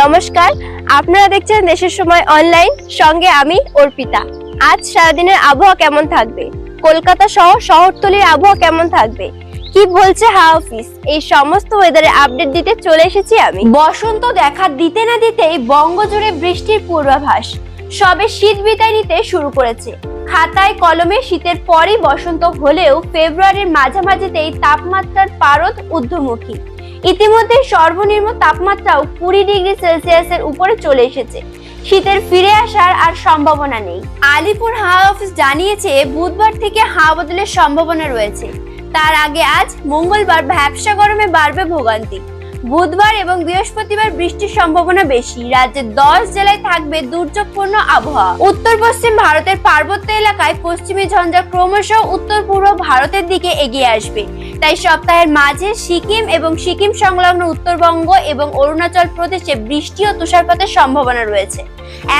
নমস্কার, আপনারা দেখছেন দেশের সময় অনলাইন সঙ্গে আমি অর্পিতা। আজ সারাদিনের আবহাওয়া কেমন থাকবে? কলকাতা সহ শহরতলির আবহাওয়া কেমন থাকবে? কি বলছে হাওয়া অফিস এই সমস্ত ওয়েদারে আপডেট দিতে চলে এসেছি আমি। বসন্ত দেখা দিতে না দিতেই বঙ্গজুড়ে বৃষ্টির পূর্বাভাস। সবে শীত বিদায় নিতে শুরু করেছে। খাতায় কলমে শীতের পরই বসন্ত হলেও ফেব্রুয়ারির মাঝামাঝিতেই তাপমাত্রার পারদ ঊর্ধ্বমুখী। ইতিমধ্যে সর্বনিম্ন তাপমাত্রাও কুড়ি ডিগ্রি সেলসিয়াসের উপরে চলে এসেছে। শীতের ফিরে আসার আর সম্ভাবনা নেই। আলিপুর হাওয়া অফিস জানিয়েছে, বুধবার থেকে হাওয়া বদলের সম্ভাবনা রয়েছে। তার আগে আজ মঙ্গলবার ভ্যাবসা গরমে বাড়বে ভোগান্তি। বুধবার এবং বৃহস্পতিবার বৃষ্টির সম্ভাবনা বেশি। রাজ্যের দশ জেলায় থাকবে দুর্যোগপূর্ণ আবহাওয়া। উত্তর, পশ্চিম ভারতের পার্বত্য এলাকায় পশ্চিমী ঝঞ্ঝা ক্রমশ উত্তর, পূর্ব ভারতের দিকে এগিয়ে আসবে। তাই সপ্তাহের মাঝে সিকিম এবং সিকিম সংলগ্ন উত্তরবঙ্গ এবং অরুণাচল প্রদেশে বৃষ্টি ও তুষারপাতের সম্ভাবনা রয়েছে।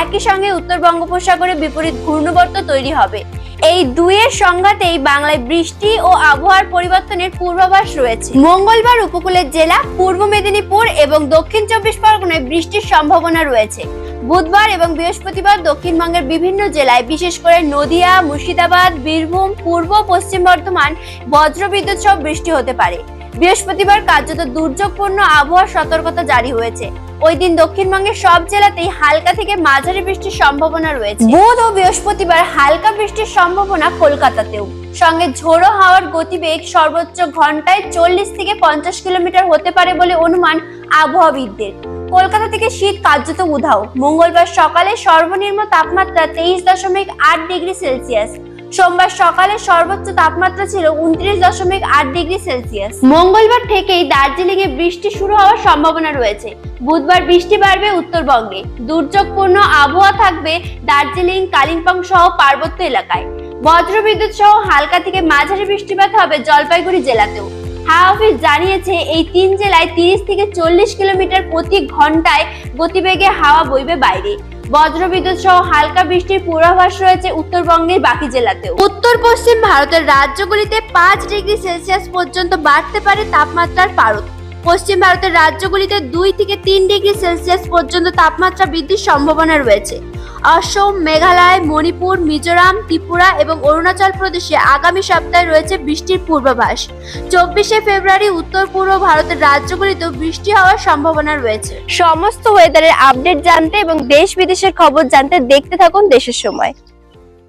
একই সঙ্গে উত্তর বঙ্গোপসাগরে বিপরীত ঘূর্ণবর্ত তৈরি হবে। এই দুইয়ের সংঘাতেই বাংলায় বৃষ্টি ও আবহাওয়ার পরিবর্তনের পূর্বাভাস রয়েছে। মঙ্গলবার উপকূলের জেলা, পূর্ব মেদিনীপুর এবং দক্ষিণ চব্বিশ পরগনায় বৃষ্টির সম্ভাবনা রয়েছে। বুধবার এবং বৃহস্পতিবার দক্ষিণবঙ্গের বিভিন্ন জেলায়, বিশেষ করে নদিয়া, মুর্শিদাবাদ, বীরভূম, পূর্ব পশ্চিম বর্ধমান বজ্রবিদ্যুৎ সহ বৃষ্টি হতে পারে। বৃহস্পতিবার কার্যত দুর্যোগপূর্ণ আবহাওয়ার সতর্কতা জারি হয়েছে। ওই দিন দক্ষিণবঙ্গের সব জেলাতেই হালকা থেকে মাঝারি বৃষ্টির সম্ভাবনা রয়েছে। বুধ ও বৃহস্পতিবার হালকা বৃষ্টির সম্ভাবনা কলকাতাতেও। সঙ্গে ঝোড়ো হাওয়ার গতিবেগ সর্বোচ্চ ঘন্টায় চল্লিশ থেকে পঞ্চাশ কিলোমিটার হতে পারে বলে অনুমান আবহাওয়াবিদদের। কলকাতা থেকে শীত কার্যত উধাও। মঙ্গলবার সকালে সর্বনিম্ন তাপমাত্রা তেইশ দশমিক আট ডিগ্রি সেলসিয়াস। সোমবার সকালে সর্বোচ্চ তাপমাত্রা ছিল উনত্রিশ দশমিক আট ডিগ্রি সেলসিয়াস। মঙ্গলবার থেকেই দার্জিলিং এ বৃষ্টি শুরু হওয়ার সম্ভাবনা রয়েছে। বুধবার বৃষ্টি বাড়বে উত্তরবঙ্গে। দুর্যোগপূর্ণ আবহাওয়া থাকবে দার্জিলিং, কালিম্পং সহ পার্বত্য এলাকায়। বজ্রবিদ্যুৎ সহ হালকা থেকে মাঝারি বৃষ্টিপাত হবে জলপাইগুড়ি জেলাতেও। হাওয়া অফিস জানিয়েছে, এই তিন জেলায় তিরিশ থেকে চল্লিশ কিলোমিটার প্রতি ঘন্টায় গতিবেগে হাওয়া বইবে বাইরে। বজ্রবিদ্যুৎ সহ হালকা বৃষ্টির পূর্বাভাস রয়েছে উত্তরবঙ্গের বাকি জেলাতেও। উত্তর পশ্চিম ভারতের রাজ্যগুলিতে পাঁচ ডিগ্রি সেলসিয়াস পর্যন্ত বাড়তে পারে তাপমাত্রার পারদ। পশ্চিম ভারতের রাজ্যগুলিতে দুই থেকে তিন ডিগ্রি সেলসিয়াস পর্যন্ত তাপমাত্রা বৃদ্ধির সম্ভাবনা রয়েছে। অসম মেঘালয়, মণিপুর, মিজোরাম, ত্রিপুরা এবং অরুণাচল প্রদেশে আগামী সপ্তাহে রয়েছে বৃষ্টির পূর্বাভাস। চব্বিশে ফেব্রুয়ারি উত্তর পূর্ব ভারতের রাজ্যগুলিতেও বৃষ্টি হওয়ার সম্ভাবনা রয়েছে। সমস্ত ওয়েদারের আপডেট জানতে এবং দেশ বিদেশের খবর জানতে দেখতে থাকুন দেশের সময়।